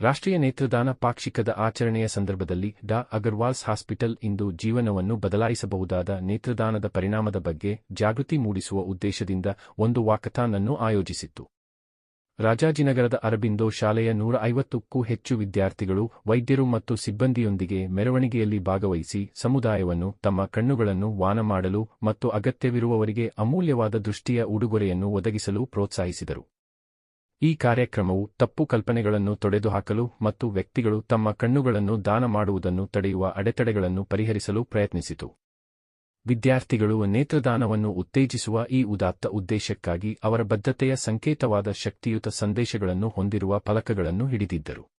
ರಾಷ್ಟ್ರೀಯ ನೇತ್ರದಾನ ಪಾಕ್ಷಿಕದ ಆಚರಣೆಯ ಸಂದರ್ಭದಲ್ಲಿ ಡಾ. ಅಗರ್ವಾಲ್ಸ್ ಹಾಸ್ಪಿಟಲ್ ಇಂದು ಜೀವನವನ್ನು ಬದಲಾಯಿಸಬಹುದಾದ ನೇತ್ರದಾನದ ಪರಿಣಾಮದ ಬಗ್ಗೆ ಜಾಗೃತಿ ಮೂಡಿಸುವ ಉದ್ದೇಶದಿಂದ ಒಂದು ವಾಕಥಾನ್ ಅನ್ನು ಆಯೋಜಿಸಿತ್ತು. ರಾಜಾಜಿನಗರದ ಅರಬಿಂದೋ ಶಾಲೆಯ ನೂರ ಐವತ್ತಕ್ಕೂ ಹೆಚ್ಚು ವಿದ್ಯಾರ್ಥಿಗಳು, ವೈದ್ಯರು ಮತ್ತು ಸಿಬ್ಬಂದಿಯೊಂದಿಗೆ ಮೆರವಣಿಗೆಯಲ್ಲಿ ಭಾಗವಹಿಸಿ ಸಮುದಾಯವನ್ನು ತಮ್ಮ ಕಣ್ಣುಗಳನ್ನು ವಾನ ಮಾಡಲು ಮತ್ತು ಅಗತ್ಯವಿರುವವರಿಗೆ ಅಮೂಲ್ಯವಾದ ದೃಷ್ಟಿಯ ಉಡುಗೊರೆಯನ್ನು ಒದಗಿಸಲು ಪ್ರೋತ್ಸಾಹಿಸಿದರು. ಈ ಕಾರ್ಯಕ್ರಮವು ತಪ್ಪು ಕಲ್ಪನೆಗಳನ್ನು ತೊಡೆದುಹಾಕಲು ಮತ್ತು ವ್ಯಕ್ತಿಗಳು ತಮ್ಮ ಕಣ್ಣುಗಳನ್ನು ದಾನ ಮಾಡುವುದನ್ನು ತಡೆಯುವ ಅಡೆತಡೆಗಳನ್ನು ಪರಿಹರಿಸಲು ಪ್ರಯತ್ನಿಸಿತು ವಿದ್ಯಾರ್ಥಿಗಳು ನೇತ್ರದಾನವನ್ನು ಉತ್ತೇಜಿಸುವ ಈ ಉದಾತ್ತ ಉದ್ದೇಶಕ್ಕಾಗಿ ಅವರ ಬದ್ಧತೆಯ ಸಂಕೇತವಾದ ಶಕ್ತಿಯುತ ಸಂದೇಶಗಳನ್ನು ಹೊಂದಿರುವ ಫಲಕಗಳನ್ನು ಹಿಡಿದಿದ್ದರು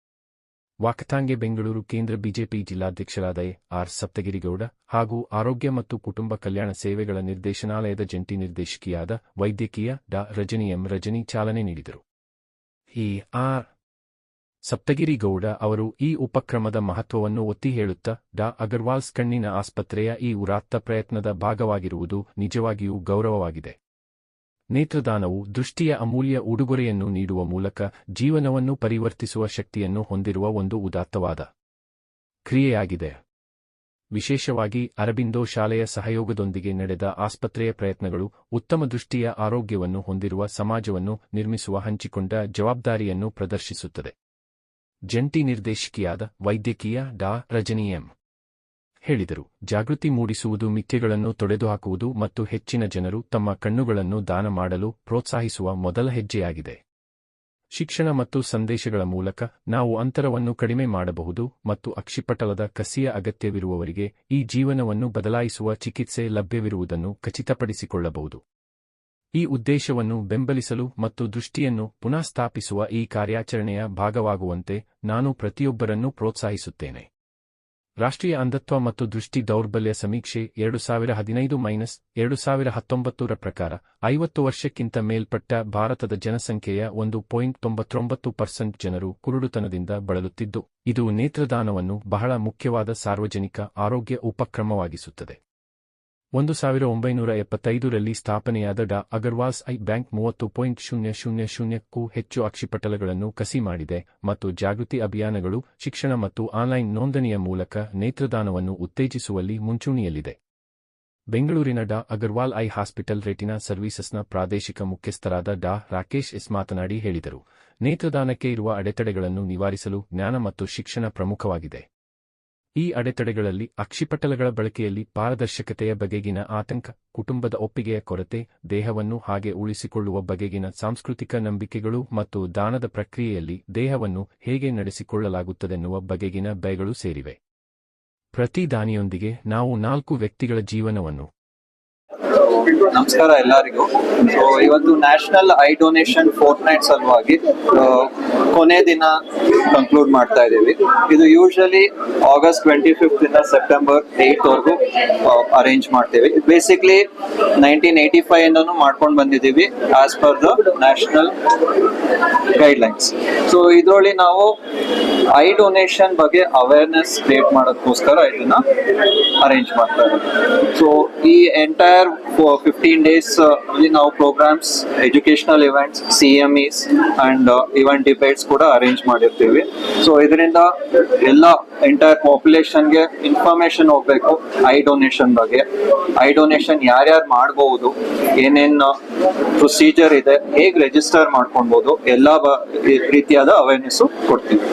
ವಾಕಥಾಂಗೆ ಬೆಂಗಳೂರು ಕೇಂದ್ರ ಬಿಜೆಪಿ ಜಿಲ್ಲಾಧ್ಯಕ್ಷರಾದ. ಆರ್ ಸಪ್ತಗಿರಿಗೌಡ ಹಾಗೂ ಆರೋಗ್ಯ ಮತ್ತು ಕುಟುಂಬ ಕಲ್ಯಾಣ ಸೇವೆಗಳ ನಿರ್ದೇಶನಾಲಯದ ಜಂಟಿ ನಿರ್ದೇಶಕಿಯಾದ ವೈದ್ಯಕೀಯ ಡಾ ರಜನಿ ಎಂ ರಜನಿ ಚಾಲನೆ ನೀಡಿದರು ಈ ಆರ್ ಸಪ್ತಗಿರಿಗೌಡ ಅವರು ಈ ಉಪಕ್ರಮದ ಮಹತ್ವವನ್ನು ಒತ್ತಿ ಹೇಳುತ್ತಾ, ಡಾ ಅಗರ್ವಾಲ್ಸ್ ಕಣ್ಣಿನ ಆಸ್ಪತ್ರೆಯ ಈ ಉರಾತ್ತ ಪ್ರಯತ್ನದ ಭಾಗವಾಗಿರುವುದು ನಿಜವಾಗಿಯೂ ಗೌರವವಾಗಿದೆ. ನೇತ್ರದಾನವು ದೃಷ್ಟಿಯ ಅಮೂಲ್ಯ ಉಡುಗೊರೆಯನ್ನು ನೀಡುವ ಮೂಲಕ ಜೀವನವನ್ನು ಪರಿವರ್ತಿಸುವ ಶಕ್ತಿಯನ್ನು ಹೊಂದಿರುವ ಒಂದು ಉದಾತ್ತವಾದ ಕ್ರಿಯೆಯಾಗಿದೆ. ವಿಶೇಷವಾಗಿ ಅರಬಿಂದೋ ಶಾಲೆಯ ಸಹಯೋಗದೊಂದಿಗೆ ನಡೆದ ಆಸ್ಪತ್ರೆಯ ಪ್ರಯತ್ನಗಳು ಉತ್ತಮ ದೃಷ್ಟಿಯ ಆರೋಗ್ಯವನ್ನು ಹೊಂದಿರುವ ಸಮಾಜವನ್ನು ನಿರ್ಮಿಸುವ ಹಂಚಿಕೊಂಡ ಜವಾಬ್ದಾರಿಯನ್ನು ಪ್ರದರ್ಶಿಸುತ್ತದೆ. ಜಂಟಿ ನಿರ್ದೇಶಕಿಯಾದ ವೈದ್ಯಕೀಯ ಡಾ. ರಜನಿ ಎಂ ಹೇಳಿದರು, ಜಾಗೃತಿ ಮೂಡಿಸುವುದು ಮಿಥ್ಯೆಗಳನ್ನು ತೊಡೆದುಹಾಕುವುದು ಮತ್ತು ಹೆಚ್ಚಿನ ಜನರು ತಮ್ಮ ಕಣ್ಣುಗಳನ್ನು ದಾನ ಮಾಡಲು ಪ್ರೋತ್ಸಾಹಿಸುವ ಮೊದಲ ಹೆಜ್ಜೆಯಾಗಿದೆ. ಶಿಕ್ಷಣ ಮತ್ತು ಸಂದೇಶಗಳ ಮೂಲಕ ನಾವು ಅಂತರವನ್ನು ಕಡಿಮೆ ಮಾಡಬಹುದು ಮತ್ತು ಅಕ್ಷಿಪಟಲದ ಕಸಿಯ ಅಗತ್ಯವಿರುವವರಿಗೆ ಈ ಜೀವನವನ್ನು ಬದಲಾಯಿಸುವ ಚಿಕಿತ್ಸೆ ಲಭ್ಯವಿರುವುದನ್ನು ಖಚಿತಪಡಿಸಿಕೊಳ್ಳಬಹುದು. ಈ ಉದ್ದೇಶವನ್ನು ಬೆಂಬಲಿಸಲು ಮತ್ತು ದೃಷ್ಟಿಯನ್ನು ಪುನಃಸ್ಥಾಪಿಸುವ ಈ ಕಾರ್ಯಾಚರಣೆಯ ಭಾಗವಾಗುವಂತೆ ನಾನು ಪ್ರತಿಯೊಬ್ಬರನ್ನೂ ಪ್ರೋತ್ಸಾಹಿಸುತ್ತೇನೆ. ರಾಷ್ಟ್ರೀಯ ಅಂಧತ್ವ ಮತ್ತು ದೃಷ್ಟಿ ದೌರ್ಬಲ್ಯ ಸಮೀಕ್ಷೆ ಎರಡು ಸಾವಿರ ಹದಿನೈದು ಮೈನಸ್ ಎರಡು ಸಾವಿರ ಹತ್ತೊಂಬತ್ತರ ಪ್ರಕಾರ ಐವತ್ತು ವರ್ಷಕ್ಕಿಂತ ಮೇಲ್ಪಟ್ಟ ಭಾರತದ ಜನಸಂಖ್ಯೆಯ ಒಂದು ಪಾಯಿಂಟ್ ತೊಂಬತ್ತೊಂಬತ್ತು ಪರ್ಸೆಂಟ್ ಜನರು ಕುರುಡುತನದಿಂದ ಬಳಲುತ್ತಿದ್ದು, ಇದು ನೇತ್ರದಾನವನ್ನು ಬಹಳ ಮುಖ್ಯವಾದ ಸಾರ್ವಜನಿಕ ಆರೋಗ್ಯ ಉಪಕ್ರಮವಾಗಿಸುತ್ತದೆ. ಒಂದು ಸಾವಿರ ಒಂಬೈನೂರ ಎಪ್ಪತ್ತೈದರಲ್ಲಿ ಸ್ಥಾಪನೆಯಾದ ಡಾ. ಅಗರ್ವಾಲ್ಸ್ ಐ ಬ್ಯಾಂಕ್ ಮೂವತ್ತು ಪಾಯಿಂಟ್ ಶೂನ್ಯ ಶೂನ್ಯ ಶೂನ್ಯಕ್ಕೂ ಹೆಚ್ಚು ಅಕ್ಷಿಪಟಲಗಳನ್ನು ಕಸಿ ಮಾಡಿದೆ ಮತ್ತು ಜಾಗೃತಿ ಅಭಿಯಾನಗಳು, ಶಿಕ್ಷಣ ಮತ್ತು ಆನ್ಲೈನ್ ನೋಂದಣಿಯ ಮೂಲಕ ನೇತ್ರದಾನವನ್ನು ಉತ್ತೇಜಿಸುವಲ್ಲಿ ಮುಂಚೂಣಿಯಲ್ಲಿದೆ. ಬೆಂಗಳೂರಿನ ಡಾ. ಅಗರ್ವಾಲ್ ಐ ಹಾಸ್ಪಿಟಲ್ ರೆಟಿನಾ ಸರ್ವೀಸಸ್ನ ಪ್ರಾದೇಶಿಕ ಮುಖ್ಯಸ್ಥರಾದ ಡಾ. ರಾಕೇಶ್ ಎಸ್ ಮಾತನಾಡಿ ಹೇಳಿದರು. ನೇತ್ರದಾನಕ್ಕೆ ಇರುವ ಅಡೆತಡೆಗಳನ್ನು ನಿವಾರಿಸಲು ಜ್ಞಾನ ಮತ್ತು ಶಿಕ್ಷಣ ಪ್ರಮುಖವಾಗಿದೆ. ಈ ಅಡೆತಡೆಗಳಲ್ಲಿ ಅಕ್ಷಿಪಟಲಗಳ ಬಳಕೆಯಲ್ಲಿ ಪಾರದರ್ಶಕತೆಯ ಬಗೆಗಿನ ಆತಂಕ, ಕುಟುಂಬದ ಒಪ್ಪಿಗೆಯ ಕೊರತೆ, ದೇಹವನ್ನು ಹಾಗೆ ಉಳಿಸಿಕೊಳ್ಳುವ ಬಗೆಗಿನ ಸಾಂಸ್ಕೃತಿಕ ನಂಬಿಕೆಗಳು ಮತ್ತು ದಾನದ ಪ್ರಕ್ರಿಯೆಯಲ್ಲಿ ದೇಹವನ್ನು ಹೇಗೆ ನಡೆಸಿಕೊಳ್ಳಲಾಗುತ್ತದೆನ್ನುವ ಬಗೆಗಿನ ಭಯಗಳು ಸೇರಿವೆ. ಪ್ರತಿ ದಾನಿಯೊಂದಿಗೆ ನಾವು ನಾಲ್ಕು ವ್ಯಕ್ತಿಗಳ ಜೀವನವನ್ನು ನಮಸ್ಕಾರ ಎಲ್ಲರಿಗೂ. ಸೊ ಇವತ್ತು national eye donation fortnight ಸಲುವಾಗಿ ಕೊನೆ ದಿನ ಕನ್ಕ್ಲೂಡ್ ಮಾಡ್ತಾ ಇದ್ದೀವಿ. ಇದು ಯೂಶಲಿ ಆಗಸ್ಟ್ ಟ್ವೆಂಟಿ ಫಿಫ್ತ್ ಇಂದ ಸೆಪ್ಟೆಂಬರ್ ಏಟ್ ವರೆಗೂ ಅರೇಂಜ್ ಮಾಡ್ತೀವಿ. ಬೇಸಿಕ್ಲಿ ನೈನ್ಟೀನ್ ಏಯ್ಟಿ ಫೈವ್ ಇಂದನು ಮಾಡ್ಕೊಂಡು ಬಂದಿದ್ದೀವಿ as per the national guidelines so ಇದರಲ್ಲಿ ನಾವು ಐ ಡೊನೇಷನ್ ಬಗ್ಗೆ ಅವೇರ್ನೆಸ್ ಕ್ರಿಯೇಟ್ ಮಾಡೋದಕ್ಕೋಸ್ಕರ ಇದನ್ನ ಅರೇಂಜ್ ಮಾಡ್ತಾ ಸೊ ಈ ಎಂಟೈರ್ ಫಿಫ್ಟೀನ್ ಡೇಸ್ ಅಲ್ಲಿ ನಾವು programs educational events C M and event debates ಕೂಡ ಅರೇಂಜ್ ಮಾಡಿರ್ತೀವಿ. ಸೊ ಇದರಿಂದ ಎಲ್ಲ ಎಂಟೈರ್ ಪಾಪ್ಯುಲೇಷನ್ಗೆ ಇನ್ಫಾರ್ಮೇಶನ್ ಹೋಗ್ಬೇಕು ಐ ಡೊನೇಷನ್ ಬಗ್ಗೆ. ಐ ಡೊನೇಷನ್ ಯಾರ್ಯಾರು ಮಾಡಬಹುದು ಏನೇನು ಪ್ರೊಸೀಜರ್ ಇದೆ, ಹೇಗೆ ರಿಜಿಸ್ಟರ್ ಮಾಡ್ಕೊಳ್ಬಹುದು ಎಲ್ಲ ರೀತಿಯಾದ ಅವೇರ್ನೆಸ್ ಕೊಡ್ತೀವಿ.